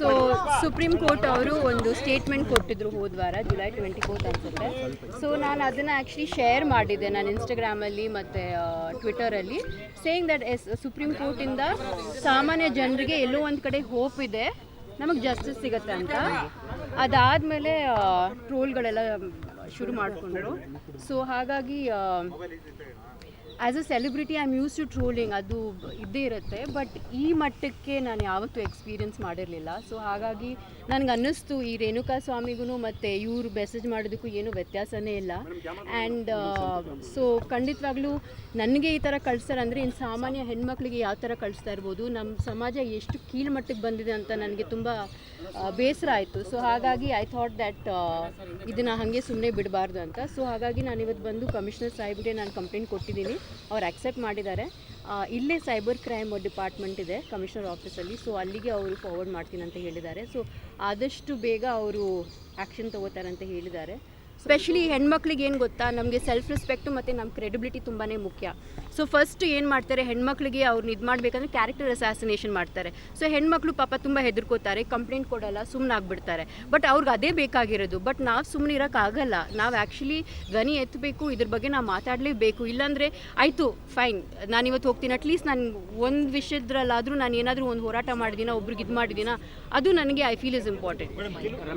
So supreme court ಅವರು ಒಂದು statement ಕೊಟ್ಟಿದ್ರು ಹೋದ ವಾರ ಜುಲೈ ಟ್ವೆಂಟಿ ಫೋರ್ತ್ ಅನ್ಸುತ್ತೆ. ಸೊ ನಾನು ಅದನ್ನು ಆ್ಯಕ್ಚುಲಿ ಶೇರ್ ಮಾಡಿದ್ದೆ ನಾನು ಇನ್ಸ್ಟಾಗ್ರಾಮಲ್ಲಿ ಮತ್ತು ಟ್ವಿಟರಲ್ಲಿ ಸೇಯಿಂಗ್ ದಟ್ ಎಸ್ ಸುಪ್ರೀಂ ಕೋರ್ಟಿಂದ ಸಾಮಾನ್ಯ ಜನರಿಗೆ ಎಲ್ಲೋ ಒಂದು ಕಡೆ ಹೋಪ್ ಇದೆ, ನಮಗೆ ಜಸ್ಟಿಸ್ ಸಿಗುತ್ತೆ ಅಂತ. ಅದಾದಮೇಲೆ ಟ್ರೋಲ್ಗಳೆಲ್ಲ ಶುರು ಮಾಡಿಕೊಂಡ್ರು. ಸೊ ಹಾಗಾಗಿ as a celebrity I am used to trolling ಅದು ಇದ್ದೇ ಇರುತ್ತೆ. ಬಟ್ ಈ ಮಟ್ಟಕ್ಕೆ ನಾನು ಯಾವತ್ತೂ ಎಕ್ಸ್ಪೀರಿಯೆನ್ಸ್ ಮಾಡಿರಲಿಲ್ಲ. ಸೊ ಹಾಗಾಗಿ ನನಗೆ ಅನ್ನಿಸ್ತು ಈ ರೇಣುಕಾ ಸ್ವಾಮಿಗೂ ಮತ್ತು ಇವರು ಮೆಸೇಜ್ ಮಾಡೋದಕ್ಕೂ ಏನೂ ವ್ಯತ್ಯಾಸನೇ ಇಲ್ಲ. ಆ್ಯಂಡ್ ಸೊ ಖಂಡಿತವಾಗ್ಲೂ ನನಗೆ ಈ ಥರ ಕಳಿಸ್ತಾರೆ ಅಂದರೆ ಇನ್ನು ಸಾಮಾನ್ಯ ಹೆಣ್ಮಕ್ಳಿಗೆ ಯಾವ ಥರ ಕಳಿಸ್ತಾ ಇರ್ಬೋದು. ನಮ್ಮ ಸಮಾಜ ಎಷ್ಟು ಕೀಳ್ಮಟ್ಟಕ್ಕೆ ಬಂದಿದೆ ಅಂತ ನನಗೆ ತುಂಬ ಬೇಸರ ಆಯಿತು. ಸೊ ಹಾಗಾಗಿ ಐ ಥಾಟ್ ದ್ಯಾಟ್ ಇದನ್ನು ಹಾಗೆ ಸುಮ್ಮನೆ ಬಿಡಬಾರ್ದು ಅಂತ. ಸೊ ಹಾಗಾಗಿ ನಾನು ಇವತ್ತು ಬಂದು ಕಮಿಷನರ್ ಸಾಹೇಬ್ಗೆ ನಾನು ಕಂಪ್ಲೇಂಟ್ ಕೊಟ್ಟಿದ್ದೀನಿ. ಅವ್ರು ಆಕ್ಸೆಪ್ಟ್ ಮಾಡಿದ್ದಾರೆ. ಇಲ್ಲೇ ಸೈಬರ್ ಕ್ರೈಮ್ ಡಿಪಾರ್ಟ್ಮೆಂಟ್ ಇದೆ ಕಮಿಷನರ್ ಆಫೀಸಲ್ಲಿ ಸೊ ಅಲ್ಲಿಗೆ ಅವರು ಫಾರ್ವರ್ಡ್ ಮಾಡ್ತೀನಿ ಅಂತ ಹೇಳಿದ್ದಾರೆ. ಸೊ ಆದಷ್ಟು ಬೇಗ ಅವರು ಆ್ಯಕ್ಷನ್ ತಗೋತಾರೆ ಅಂತ ಹೇಳಿದ್ದಾರೆ. ಸ್ಪೆಷಲಿ ಹೆಣ್ಮಕ್ಳಿಗೆ ಏನು ಗೊತ್ತಾ? ನಮಗೆ ಸೆಲ್ಫ್ ರೆಸ್ಪೆಕ್ಟು ಮತ್ತು ನಮ್ಮ ಕ್ರೆಡಿಬಿಲಿಟಿ ತುಂಬಾ ಮುಖ್ಯ. ಸೊ ಫಸ್ಟ್ ಏನು ಮಾಡ್ತಾರೆ? ಹೆಣ್ಮಕ್ಳಿಗೆ ಅವ್ರನ್ನ ಇದು ಮಾಡಬೇಕಂದ್ರೆ ಕ್ಯಾರೆಕ್ಟರ್ ಅಸಾಸಿನೇಷನ್ ಮಾಡ್ತಾರೆ. ಸೊ ಹೆಣ್ಮಕ್ಳು ಪಾಪ ತುಂಬ ಹೆದರ್ಕೋತಾರೆ ಕಂಪ್ಲೇಂಟ್ ಕೊಡಲ್ಲ ಸುಮ್ಮನೆ ಆಗ್ಬಿಡ್ತಾರೆ. ಬಟ್ ಅವ್ರಿಗೆ ಅದೇ ಬೇಕಾಗಿರೋದು. ಬಟ್ ನಾವು ಸುಮ್ಮನೆ ಇರೋಕ್ಕಾಗಲ್ಲ ನಾವು ಆ್ಯಕ್ಚುಲಿ ಧ್ವನಿ ಎತ್ತಬೇಕು ಇದ್ರ ಬಗ್ಗೆ ನಾವು ಮಾತಾಡಲೇಬೇಕು. ಇಲ್ಲಾಂದರೆ ಆಯಿತು ಫೈನ್ ನಾನು ಇವತ್ತು ಹೋಗ್ತೀನಿ. ಅಟ್ಲೀಸ್ಟ್ ನಾನು ಒಂದು ವಿಷಯದ್ರಲ್ಲಾದರೂ ನಾನು ಏನಾದರೂ ಒಂದು ಹೋರಾಟ ಮಾಡಿದ್ದೀನ, ಒಬ್ರಿಗೆ ಇದು ಮಾಡಿದ್ದೀನ? ಅದು ನನಗೆ ಐ ಫೀಲ್ ಇಸ್ ಇಂಪಾರ್ಟೆಂಟ್